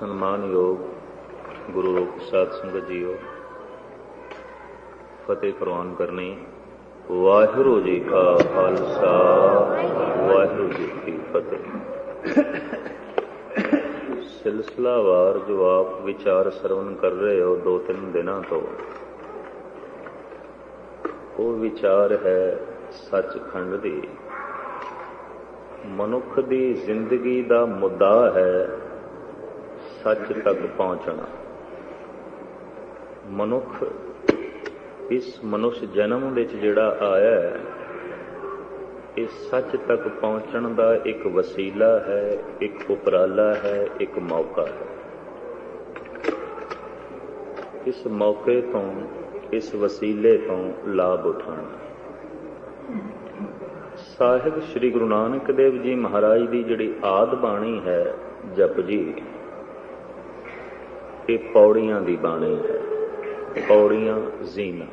ਸਨਮਾਨਯੋਗ ਗੁਰੂ ਰੂਪ ਸਾਧ ਸੰਗਤ ਜੀਓ, ਫਤਿਹ ਪ੍ਰਵਾਨ ਕਰਨੀ, ਵਾਹਿਗੁਰੂ ਜੀ ਕਾ ਖਾਲਸਾ, ਵਾਹਿਗੁਰੂ ਜੀ ਕੀ ਫਤਿਹ। ਸਿਲਸਿਲਾਵਾਰ ਜੋ ਆਪ ਵਿਚਾਰ ਸਰਵਨ ਕਰ ਰਹੇ ਹੋ ਦੋ ਤਿੰਨ ਦਿਨਾਂ ਤੋਂ। ਉਹ ਵਿਚਾਰ ਹੈ ਸੱਚਖੰਡ ਦੀ। ਮਨੁੱਖ ਦੀ ਜ਼ਿੰਦਗੀ ਦਾ ਮੁੱਦਾ ਹੈ ਸੱਚ ਤੱਕ ਪਹੁੰਚਣਾ। ਮਨੁੱਖ, ਇਸ ਮਨੁੱਖ ਜਨਮ ਵਿੱਚ ਜਿਹੜਾ ਆਇਆ ਹੈ, ਇਹ ਸੱਚ ਤੱਕ ਪਹੁੰਚਣ ਦਾ ਇੱਕ ਵਸੀਲਾ ਹੈ, ਇੱਕ ਉਪਰਾਲਾ ਹੈ, ਇੱਕ ਮੌਕਾ ਹੈ। ਇਸ ਮੌਕੇ ਤੋਂ, ਇਸ ਵਸੀਲੇ ਤੋਂ ਲਾਭ ਉਠਾਉਣਾ। ਸਾਹਿਬ ਸ੍ਰੀ ਗੁਰੂ ਨਾਨਕ ਦੇਵ ਜੀ ਮਹਾਰਾਜ ਦੀ ਜਿਹੜੀ ਆਦ ਬਾਣੀ ਹੈ ਜਪਜੀ ਇਹ ਪੌੜੀਆਂ ਦੀ ਬਾਣੀ ਹੈ। ਪੌੜੀਆਂ ਜ਼ੀਨਾ।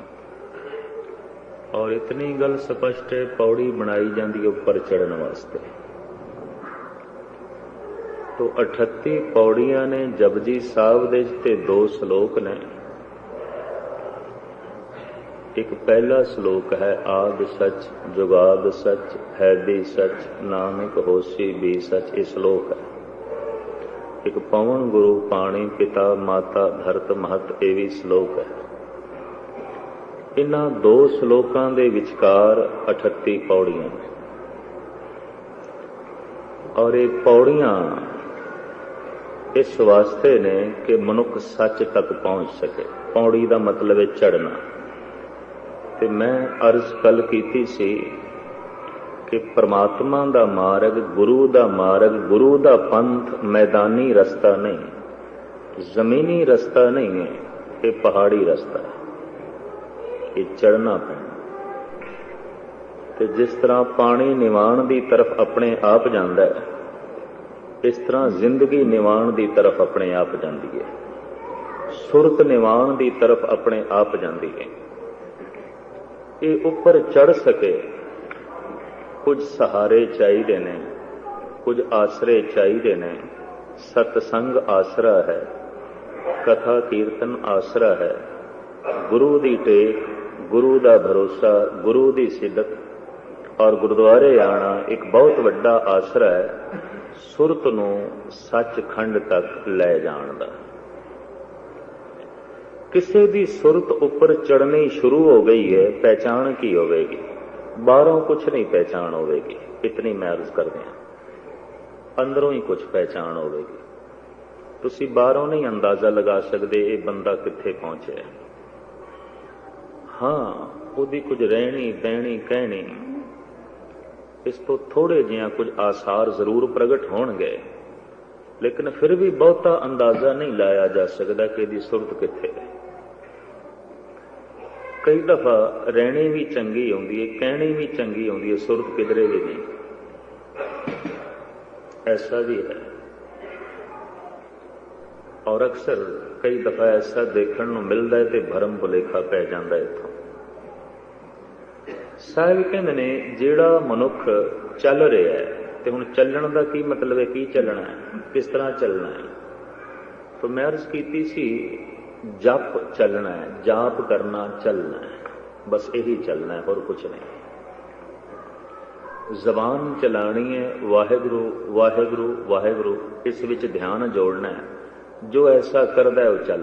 ਔਰ ਇਤਨੀ ਗੱਲ ਸਪਸ਼ਟ ਹੈ, ਪੌੜੀ ਬਣਾਈ ਜਾਂਦੀ ਹੈ ਉੱਪਰ ਚੜਨ ਵਾਸਤੇ। ਤੋ 38 ਪੌੜੀਆਂ ਨੇ ਜਪਜੀ ਸਾਹਿਬ ਦੇ ਤੇ ਦੋ ਸ਼ਲੋਕ ਨੇ। ਇੱਕ ਪਹਿਲਾ ਸ਼ਲੋਕ ਹੈ, ਆਦ ਸੱਚ, ਜੁਗਾਦ ਸੱਚ, ਹੈ ਵੀ ਸੱਚ, ਨਾਨਕ ਹੋਸੀ ਵੀ ਸੱਚ, ਇਹ ਸ਼ਲੋਕ ਹੈ। ਇੱਕ ਪਵਨ ਗੁਰੂ ਪਾਣੀ ਪਿਤਾ ਮਾਤਾ ਧਰਤ ਮਹਤ ਇਹ ਵੀ ਸ਼ਲੋਕ ਹੈ। ਇਹਨਾਂ ਦੋ ਸ਼ਲੋਕਾਂ ਦੇ ਵਿਚਕਾਰ 38 ਪੌੜੀਆਂ ਨੇ। ਔਰ ਇਹ ਪੌੜੀਆਂ ਇਸ ਵਾਸਤੇ ਨੇ ਕਿ ਮਨੁੱਖ ਸੱਚ ਤੱਕ ਪਹੁੰਚ ਸਕੇ। ਪੌੜੀ ਦਾ ਮਤਲਬ ਹੈ ਚੜਨਾ ਤੇ ਮੈਂ ਅਰਜ਼ ਕੱਲ ਕੀਤੀ ਸੀ ਕਿ ਪ੍ਰਮਾਤਮਾ ਦਾ ਮਾਰਗ, ਗੁਰੂ ਦਾ ਮਾਰਗ, ਗੁਰੂ ਦਾ ਪੰਥ ਮੈਦਾਨੀ ਰਸਤਾ ਨਹੀਂ ਜ਼ਮੀਨੀ ਰਸਤਾ ਨਹੀਂ ਹੈ, ਇਹ ਪਹਾੜੀ ਰਸਤਾ ਹੈ। ਇਹ ਚੜਨਾ ਪੈਣਾ। ਤੇ ਜਿਸ ਤਰ੍ਹਾਂ ਪਾਣੀ ਨਿਵਾਣ ਦੀ ਤਰਫ ਆਪਣੇ ਆਪ ਜਾਂਦਾ ਹੈ, ਇਸ ਤਰ੍ਹਾਂ ਜ਼ਿੰਦਗੀ ਨਿਵਾਣ ਦੀ ਤਰਫ ਆਪਣੇ ਆਪ ਜਾਂਦੀ ਹੈ। ਸੁਰਤ ਨਿਵਾਣ ਦੀ ਤਰਫ ਆਪਣੇ ਆਪ ਜਾਂਦੀ ਹੈ। ਇਹ ਉੱਪਰ ਚੜ ਸਕੇ ਕੁਝ ਸਹਾਰੇ ਚਾਹੀਦੇ ਨੇ, ਕੁਝ ਆਸਰੇ ਚਾਹੀਦੇ ਨੇ। ਸਤਸੰਗ ਆਸਰਾ ਹੈ, ਕਥਾ ਕੀਰਤਨ ਆਸਰਾ ਹੈ। ਗੁਰੂ ਦੀ ਟੇਕ, ਗੁਰੂ ਦਾ ਭਰੋਸਾ, ਗੁਰੂ ਦੀ ਸਿੱਧਕ ਔਰ ਗੁਰਦੁਆਰੇ ਆਣਾ ਇੱਕ ਬਹੁਤ ਵੱਡਾ ਆਸਰਾ ਹੈ, ਸੁਰਤ ਨੂੰ ਸੱਚਖੰਡ ਤੱਕ ਲੈ ਜਾਣ ਦਾ। ਕਿਸੇ ਦੀ ਸੁਰਤ ਉੱਪਰ ਚੜਨੀ ਸ਼ੁਰੂ ਹੋ ਗਈ ਹੈ, ਪਹਿਚਾਣ ਕੀ ਹੋਵੇਗੀ? ਬਾਹਰੋਂ ਕੁਝ ਨਹੀਂ ਪਹਿਚਾਣ ਹੋਵੇਗੀ। ਇਤਨੀ ਮੈਂ ਅਰਜ਼ ਕਰਦੇ ਹਾਂ। ਅੰਦਰੋਂ ਹੀ ਕੁਝ ਪਹਿਚਾਣ ਹੋਵੇਗੀ। ਤੁਸੀਂ ਬਾਹਰੋਂ ਨਹੀਂ ਅੰਦਾਜ਼ਾ ਲਗਾ ਸਕਦੇ ਇਹ ਬੰਦਾ ਕਿੱਥੇ ਪਹੁੰਚਿਆ ਹਾਂ। ਉਹਦੀ ਕੁਝ ਰਹਿਣੀ, ਬਹਿਣੀ, ਕਹਿਣੀ। ਇਸ ਤੋਂ ਥੋੜੇ ਜਿਹਾ ਕੁਝ ਆਸਾਰ ਜ਼ਰੂਰ ਪ੍ਰਗਟ ਹੋਣਗੇ। ਲੇਕਿਨ ਫਿਰ ਵੀ ਬਹੁਤਾ ਅੰਦਾਜ਼ਾ ਨਹੀਂ ਲਾਇਆ ਜਾ ਸਕਦਾ ਕਿ ਇਹਦੀ ਸੁਰਤ ਕਿੱਥੇ ਹੈ। ਕਈ ਦਫਾ ਰਹਿਣੀ ਵੀ ਚੰਗੀ ਆਉਂਦੀ ਹੈ ਕਹਿਣੀ ਵੀ ਚੰਗੀ ਆਉਂਦੀ ਹੈ ਸੁਰਤ ਕਿਧਰੇ ਵੀ ਨਹੀਂ। ਐਸਾ ਵੀ ਹੈ। ਔਰ ਅਕਸਰ ਕਈ ਦਫਾ ਐਸਾ ਦੇਖਣ ਨੂੰ ਮਿਲਦਾ ਹੈ ਤੇ ਭਰਮ ਭੁਲੇਖਾ ਪੈ ਜਾਂਦਾ ਹੈ ਇੱਥੋਂ। ਸਾਹਿਬ ਕਹਿੰਦੇ ਨੇ, ਜਿਹੜਾ ਮਨੁੱਖ ਚੱਲ ਰਿਹਾ ਹੈ ਤੇ ਹੁਣ ਚੱਲਣ ਦਾ ਕੀ ਮਤਲਬ ਹੈ ਕੀ ਚੱਲਣਾ ਹੈ ਕਿਸ ਤਰ੍ਹਾਂ ਚੱਲਣਾ ਹੈ ਤਾਂ ਮੈਂ ਅਰਜ਼ ਕੀਤੀ ਸੀ ਜਪ ਚੱਲਣਾ ਹੈ, ਜਾਪ ਕਰਨਾ, ਚੱਲਣਾ ਹੈ। ਬਸ ਇਹੀ ਚੱਲਣਾ ਹੈ, ਹੋਰ ਕੁਝ ਨਹੀਂ। ਜ਼ਬਾਨ ਚਲਾਣੀ ਹੈ, ਵਾਹਿਗੁਰੂ ਵਾਹਿਗੁਰੂ ਵਾਹਿਗੁਰੂ, ਇਸ ਵਿੱਚ ਧਿਆਨ ਜੋੜਨਾ ਹੈ। ਜੋ ਐਸਾ ਕਰਦਾ ਹੈ, ਉਹ ਚੱਲ